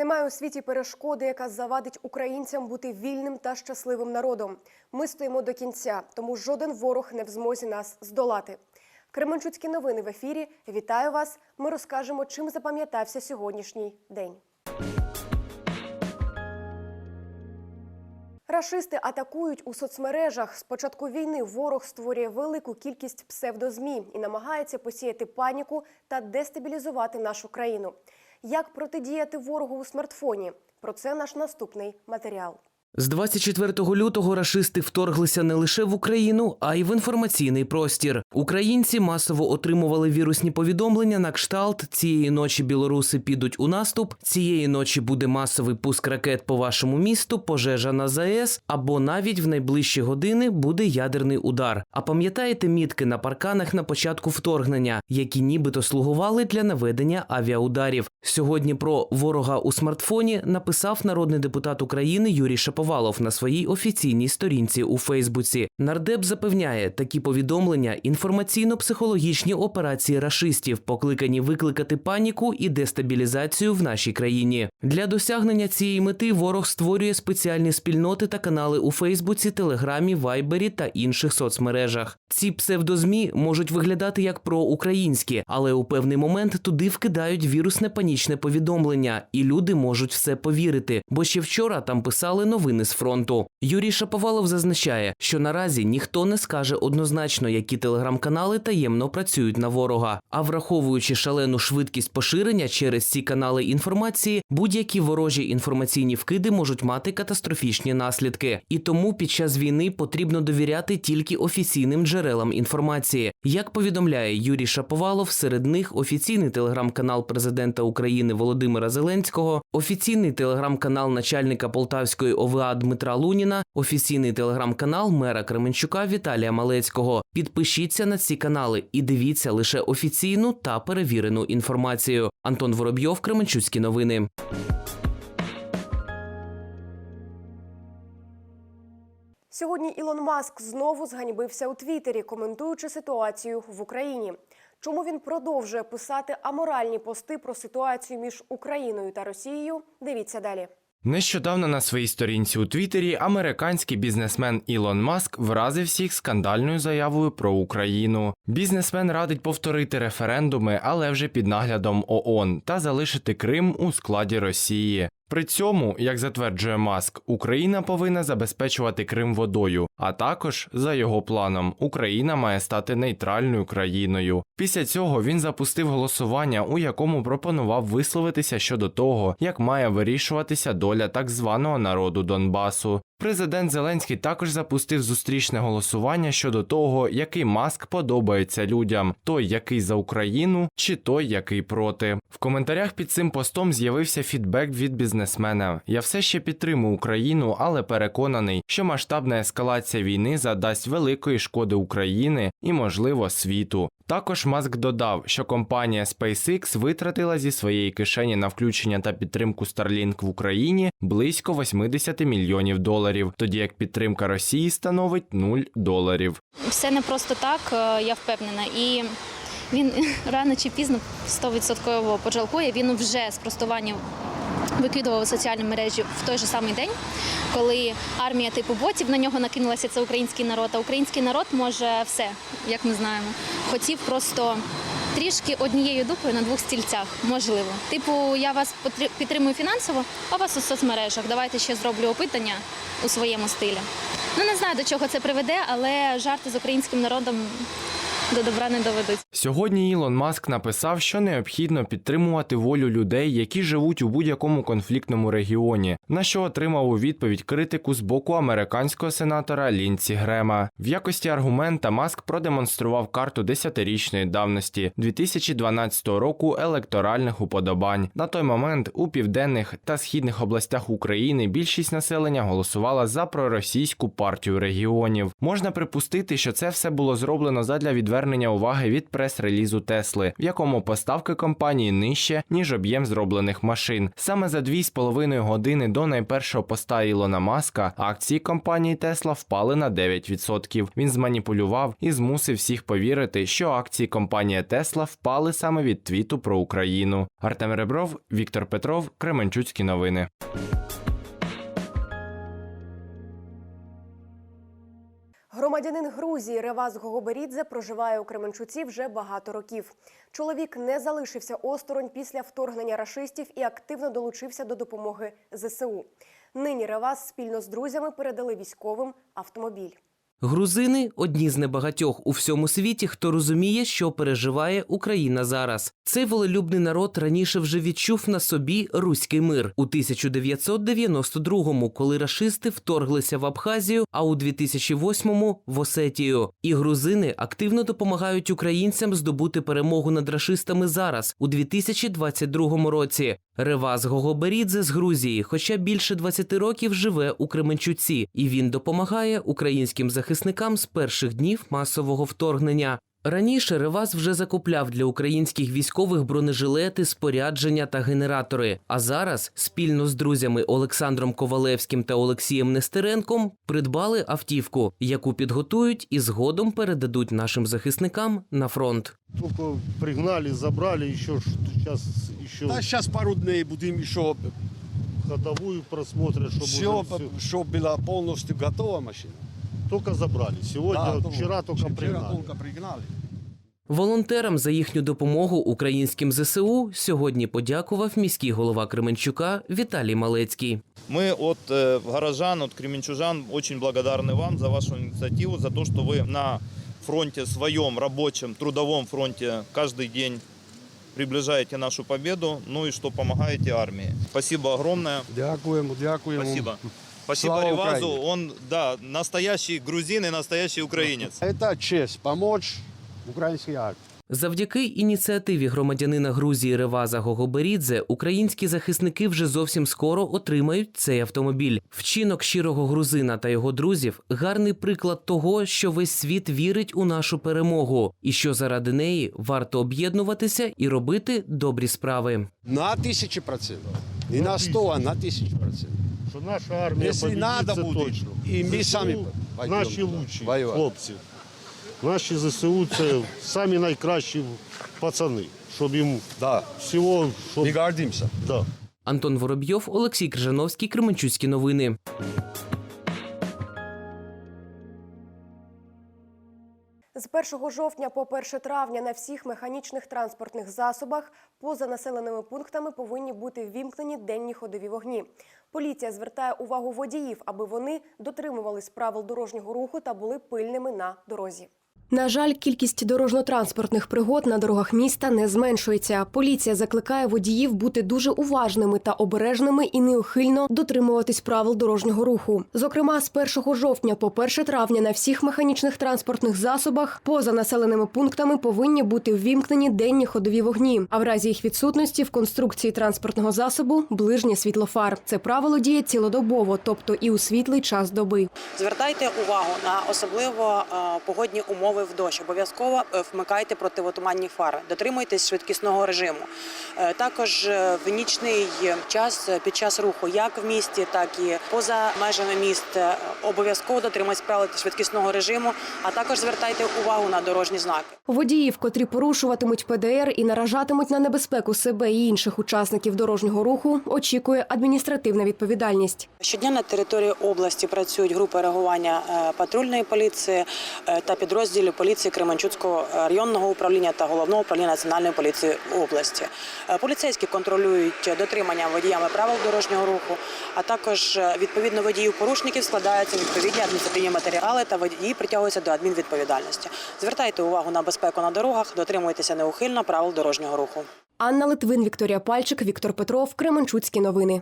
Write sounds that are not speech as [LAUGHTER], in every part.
Немає у світі перешкоди, яка завадить українцям бути вільним та щасливим народом. Ми стоїмо до кінця, тому жоден ворог не в змозі нас здолати. Кременчуцькі новини в ефірі. Вітаю вас. Ми розкажемо, чим запам'ятався сьогоднішній день. Рашисти атакують у соцмережах. З початку війни ворог створює велику кількість псевдозмі і намагається посіяти паніку та дестабілізувати нашу країну. Як протидіяти ворогу у смартфоні? Про це наш наступний матеріал. З 24 лютого рашисти вторглися не лише в Україну, а й в інформаційний простір. Українці масово отримували вірусні повідомлення на кшталт цієї ночі білоруси підуть у наступ. Цієї ночі буде масовий пуск ракет по вашому місту, пожежа на ЗАЕС, або навіть в найближчі години буде ядерний удар. А пам'ятаєте мітки на парканах на початку вторгнення, які нібито слугували для наведення авіаударів? Сьогодні про ворога у смартфоні написав народний депутат України Юрій Шаповалов на своїй офіційній сторінці у Фейсбуці. Нардеп запевняє, такі повідомлення інформаційно-психологічні операції рашистів, покликані викликати паніку і дестабілізацію в нашій країні. Для досягнення цієї мети ворог створює спеціальні спільноти та канали у Фейсбуці, Телеграмі, Вайбері та інших соцмережах. Ці псевдозмі можуть виглядати як проукраїнські, але у певний момент туди вкидають вірусне панічне повідомлення, і люди можуть все повірити. Бо ще вчора там писали новини з фронту. Юрій Шаповалов зазначає, що наразі ніхто не скаже однозначно, які телеграм-канали таємно працюють на ворога. А враховуючи шалену швидкість поширення через ці канали інформації, будь-які ворожі інформаційні вкиди можуть мати катастрофічні наслідки. І тому під час війни потрібно довіряти тільки офіційним джерелам інформації. Як повідомляє Юрій Шаповалов, серед них офіційний телеграм-канал президента України Володимира Зеленського, офіційний телеграм-канал начальника Полтавської ОВА Дмитра Луніна, офіційний телеграм-канал мера Кременчука Віталія Малецького. Підпишіться на ці канали і дивіться лише офіційну та перевірену інформацію. Антон Воробйов, Кременчуцькі новини. Сьогодні Ілон Маск знову зганьбився у Твіттері, коментуючи ситуацію в Україні. Чому він продовжує писати аморальні пости про ситуацію між Україною та Росією? Дивіться далі. Нещодавно на своїй сторінці у Твіттері американський бізнесмен Ілон Маск вразив всіх скандальною заявою про Україну. Бізнесмен радить повторити референдуми, але вже під наглядом ООН та залишити Крим у складі Росії. При цьому, як затверджує Маск, Україна повинна забезпечувати Крим водою, а також, за його планом, Україна має стати нейтральною країною. Після цього він запустив голосування, у якому пропонував висловитися щодо того, як має вирішуватися доля так званого народу Донбасу. Президент Зеленський також запустив зустрічне голосування щодо того, який маск подобається людям: той, який за Україну, чи той, який проти. В коментарях під цим постом з'явився фідбек від бізнесмена. Я все ще підтримую Україну, але переконаний, що масштабна ескалація війни задасть великої шкоди України і, можливо, світу. Також Маск додав, що компанія SpaceX витратила зі своєї кишені на включення та підтримку Starlink в Україні близько 80 мільйонів доларів, тоді як підтримка Росії становить 0 доларів. Все не просто так, е, я впевнена. І він [LAUGHS] рано чи пізно 100% пожалкує. Він вже спростуванням викидував соціальні мережі в той же самий день, коли армія типу ботів на нього накинулася. Це український народ. А український народ може все, як ми знаємо. Хотів просто. Трішки однією дупою на двох стільцях, можливо. Типу, я вас підтримую фінансово, а вас у соцмережах. Давайте ще зроблю опитання у своєму стилі. Ну не знаю до чого це приведе, але жарти з українським народом до добра не доведуть. Сьогодні Ілон Маск написав, що необхідно підтримувати волю людей, які живуть у будь-якому конфліктному регіоні, на що отримав у відповідь критику з боку американського сенатора Лінці Грема. В якості аргумента Маск продемонстрував карту десятирічної давності 2012 року електоральних уподобань. На той момент у південних та східних областях України більшість населення голосувала за проросійську партію регіонів. Можна припустити, що це все було зроблено задля відвернення привернення уваги від прес-релізу Тесли, в якому поставки компанії нижче, ніж об'єм зроблених машин. Саме за 2,5 години до найпершого поста Ілона Маска акції компанії Тесла впали на 9%. Він зманіпулював і змусив всіх повірити, що акції компанії Тесла впали саме від твіту про Україну. Артем Ребров, Віктор Петров, Кременчуцькі новини. Громадянин Грузії Реваз Гогоберідзе проживає у Кременчуці вже багато років. Чоловік не залишився осторонь після вторгнення рашистів і активно долучився до допомоги ЗСУ. Нині Реваз спільно з друзями передали військовим автомобіль. Грузини одні з небагатьох у всьому світі, хто розуміє, що переживає Україна зараз. Цей волелюбний народ раніше вже відчув на собі руський мир у 1992-му, коли рашисти вторглися в Абхазію, а у 2008-му – в Осетію. І грузини активно допомагають українцям здобути перемогу над рашистами зараз, у 2022 році. Реваз Гогоберідзе з Грузії, хоча більше 20 років живе у Кременчуці, і він допомагає українським захисникам з перших днів масового вторгнення. Раніше Реваз вже закупляв для українських військових бронежилети, спорядження та генератори. А зараз спільно з друзями Олександром Ковалевським та Олексієм Нестеренком придбали автівку, яку підготують і згодом передадуть нашим захисникам на фронт. Только пригнали, забрали, еще сейчас еще Да, сейчас пару дней будем еще ходовую просмотрят, чтобы все, уже всё. чтобы была полностью готова машина. Только забрали. Сегодня, Да, вчера только вчера пригнали. только пригнали. Волонтерам за їхню допомогу українським ЗСУ сьогодні подякував міський голова Кременчука Віталій Малецький. Мы от э, горожан, от кременчужан очень благодарны вам за вашу инициативу, за то, что вы на фронте своем, рабочем, трудовом фронте каждый день приближаете нашу победу, ну и что помогаете армии. Спасибо огромное. Дякуємо, дякуємо. Спасибо. Спасибо Слава Ревазу. Украине. Он, да, настоящий грузин и настоящий украинец. Это честь помочь украинской армии. Завдяки ініціативі громадянина Грузії Реваза Гогоберідзе українські захисники вже зовсім скоро отримають цей автомобіль. Вчинок щирого грузина та його друзів гарний приклад того, що весь світ вірить у нашу перемогу, і що заради неї варто об'єднуватися і робити добрі справи. На тысячи процентов. Не на сто, а на тысячу процентов. Что наша армія Якщо надо це будет, точно. і ми ЗСУ сами пойдем наші лучші воевать. хлопці. Наші ЗСУ це самі найкращі пацани, щоб їм Да, всього, щоб... Да. Антон Воробйов, Олексій Крижановський, Кременчуцькі новини. З 1 жовтня по 1 травня на всіх механічних транспортних засобах поза населеними пунктами повинні бути ввімкнені денні ходові вогні. Поліція звертає увагу водіїв, аби вони дотримувались правил дорожнього руху та були пильними на дорозі. На жаль, кількість дорожньо-транспортних пригод на дорогах міста не зменшується. Поліція закликає водіїв бути дуже уважними та обережними і неухильно дотримуватись правил дорожнього руху. Зокрема, з 1 жовтня по 1 травня на всіх механічних транспортних засобах поза населеними пунктами повинні бути ввімкнені денні ходові вогні. А в разі їх відсутності в конструкції транспортного засобу ближнє світлофар. Це правило діє цілодобово, тобто і у світлий час доби. Звертайте увагу на особливо е, погодні умови в дощ. Обов'язково е, вмикайте противотуманні фари, дотримуйтесь швидкісного режиму. Е, Також е, в нічний час під час руху, як в місті, так і поза межами міст, е, обов'язково дотримуйтесь правил швидкісного режиму, а також звертайте увагу на дорожні знаки. Водіїв, котрі порушуватимуть ПДР і наражатимуть на небезпеку себе і інших учасників дорожнього руху, очікує адміністративна відповідальність. Щодня на території області працюють групи реагування патрульної поліції та підрозділів поліції Кременчуцького районного управління та головного управління національної поліції області. Е, Поліцейські контролюють дотримання водіями правил дорожнього руху, а також е, відповідно водіїв порушників складаються відповідні адміністративні матеріали та водії притягуються до адмінвідповідальності. Звертайте увагу на безпеку на дорогах, дотримуйтеся неухильно правил дорожнього руху. Анна Литвин, Вікторія Пальчик, Віктор Петров, Кременчуцькі новини.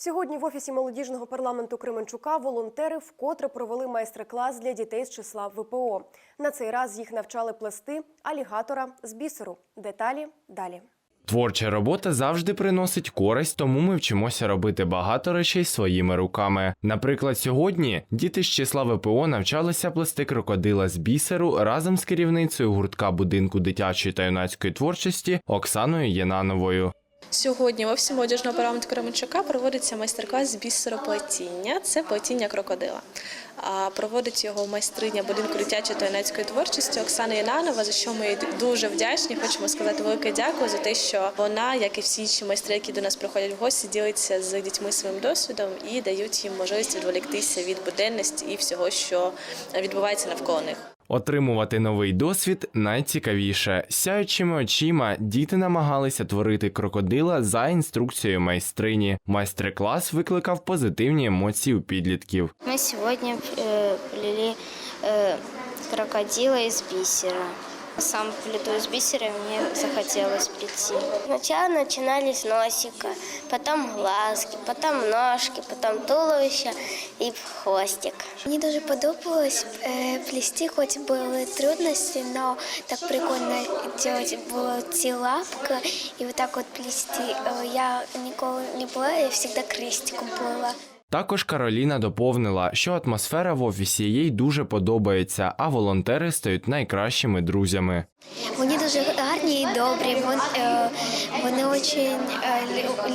Сьогодні в офісі молодіжного парламенту Кременчука волонтери вкотре провели майстер-клас для дітей з числа ВПО. На цей раз їх навчали плести алігатора з бісеру. Деталі далі. Творча робота завжди приносить користь, тому ми вчимося робити багато речей своїми руками. Наприклад, сьогодні діти з числа ВПО навчалися плести крокодила з бісеру разом з керівницею гуртка будинку дитячої та юнацької творчості Оксаною Єнановою. Сьогодні в офісі молодіжного парламенту Кременчука проводиться майстер-клас з бісероплетіння. Це плетіння крокодила. Проводить його майстриня будинку дитячої та юнацької творчості Оксана Янанова, за що ми їй дуже вдячні. Хочемо сказати велике дякую за те, що вона, як і всі інші майстри, які до нас приходять в гості, ділиться з дітьми своїм досвідом і дають їм можливість відволіктися від буденності і всього, що відбувається навколо них. Отримувати новий досвід найцікавіше. Сяючими очима діти намагалися творити крокодила за інструкцією майстрині. Майстер-клас викликав позитивні емоції у підлітків. Мы сегодня э, плели э, крокодила из бисера. Сам плету из бисера, мне захотелось прийти. Сначала начинали с носика, потом глазки, потом ножки, потом туловище и хвостик. Мені дуже подобалось е, плести, хоч були трудності, але так прикольно робити було ці лапки і отак от плести. Е, Я ніколи не була, я завжди крестиком плела. Також Кароліна доповнила, що атмосфера в офісі їй дуже подобається, а волонтери стають найкращими друзями. Вони дуже гарні і добрі. Е, Вони дуже е,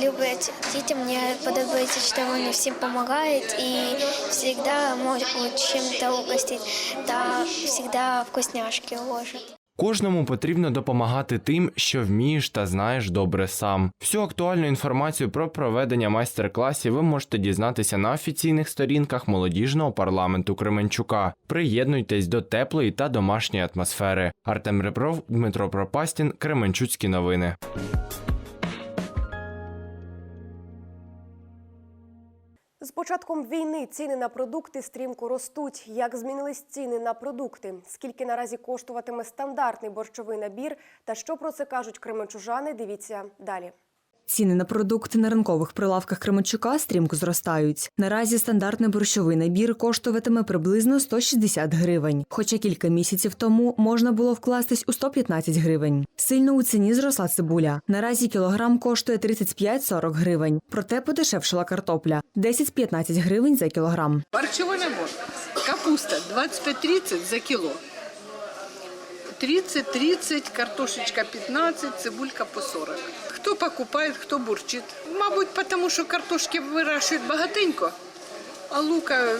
люблять дітям. Мені подобається, що вони всім допомагають і завжди можуть чим-то угостити та завжди вкусняшки ложать. Кожному потрібно допомагати тим, що вмієш та знаєш добре сам. Всю актуальну інформацію про проведення майстер-класів ви можете дізнатися на офіційних сторінках молодіжного парламенту Кременчука. Приєднуйтесь до теплої та домашньої атмосфери. Артем Ребров, Дмитро Пропастін, Кременчуцькі новини. З початком війни ціни на продукти стрімко ростуть. Як змінились ціни на продукти? Скільки наразі коштуватиме стандартний борщовий набір? Та що про це кажуть кременчужани? Дивіться далі. Ціни на продукти на ринкових прилавках Кременчука стрімко зростають. Наразі стандартний борщовий набір коштуватиме приблизно 160 гривень. Хоча кілька місяців тому можна було вкластись у 115 гривень. Сильно у ціні зросла цибуля. Наразі кілограм коштує 35-40 гривень. Проте подешевшила картопля 10-15 гривень за кілограм. Борщевой набор. Капуста 25-30 за кило. 30-30, картошечка 15, цибулька по 40. Хто покупает, хто бурчит. Мабуть, потому що картошки вирощують багатенько, а лука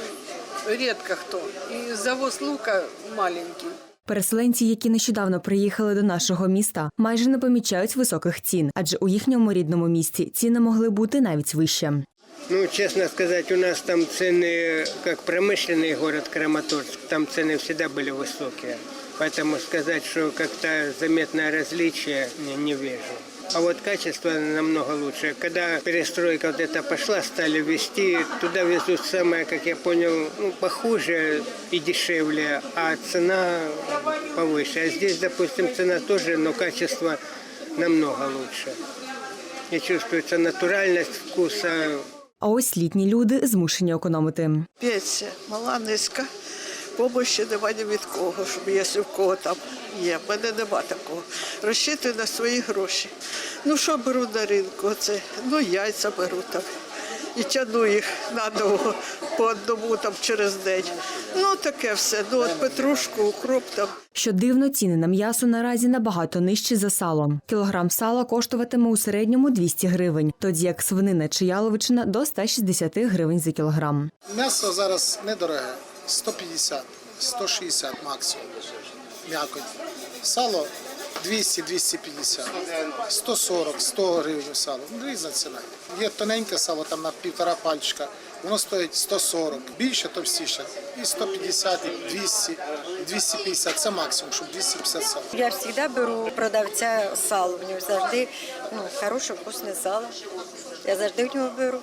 рідко хто. І завоз лука маленький. Переселенці, які нещодавно приїхали до нашого міста, майже не помічають високих цін, адже у їхньому рідному місті ціни могли бути навіть вище. Ну, честно сказать, у нас там цены, как промышленный город Краматорск, там цены всегда были высокие. Поэтому сказать, что как-то заметное различие, не, не вижу. А вот качество намного лучше. Когда перестройка вот эта пошла, стали везти, туда везут самое, как я понял, ну, похуже и дешевле, а цена повыше. А здесь, допустим, цена тоже, но качество намного лучше. И чувствуется натуральность вкуса, А ось літні люди змушені економити. Пенсія мала низька. Помощі нема ні від кого, щоб якщо в кого там є. В мене нема такого. Розчитую на свої гроші. Ну що беру на ринку? Оце? Ну яйця беру там. І тяну їх надовго по одному там через день. Ну таке все. Ну от петрушку, укроп там. Що дивно, ціни на м'ясо наразі набагато нижчі за сало. Кілограм сала коштуватиме у середньому 200 гривень, тоді як свинина чи яловичина до 160 гривень за кілограм. М'ясо зараз недороге, 150, 160 максимум. М'якоть. Сало 200-250, 140, 100 гривень сало. Ну, різна ціна. Є тоненьке сало, там на півтора пальчика, воно стоїть 140, більше, товстіше. І 150, і 200, 250 це максимум, щоб 250 сало. Я завжди беру продавця сало. В нього завжди ну, хороше, вкусне сало. Я завжди в нього беру.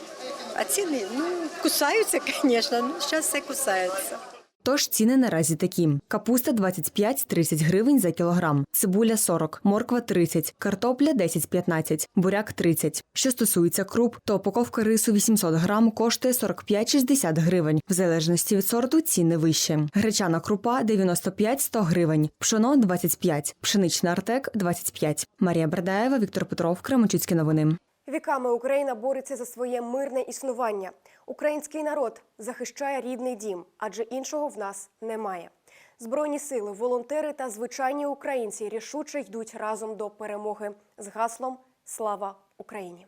А ціни, ну, кусаються, [LAUGHS] звісно, ну, зараз все кусається. Тож ціни наразі такі: капуста 25-30 гривень за кілограм, цибуля 40, морква 30, картопля 10-15, буряк 30. Що стосується круп, то упаковка рису 800 грам коштує 45-60 гривень. В залежності від сорту ціни вище. Гречана крупа 95-100 гривень, пшоно 25, пшенична артек 25. Марія Бердаєва, Віктор Петров, Кременчуцькі новини. Віками Україна бореться за своє мирне існування. Український народ захищає рідний дім, адже іншого в нас немає. Збройні сили, волонтери та звичайні українці рішуче йдуть разом до перемоги з гаслом Слава Україні.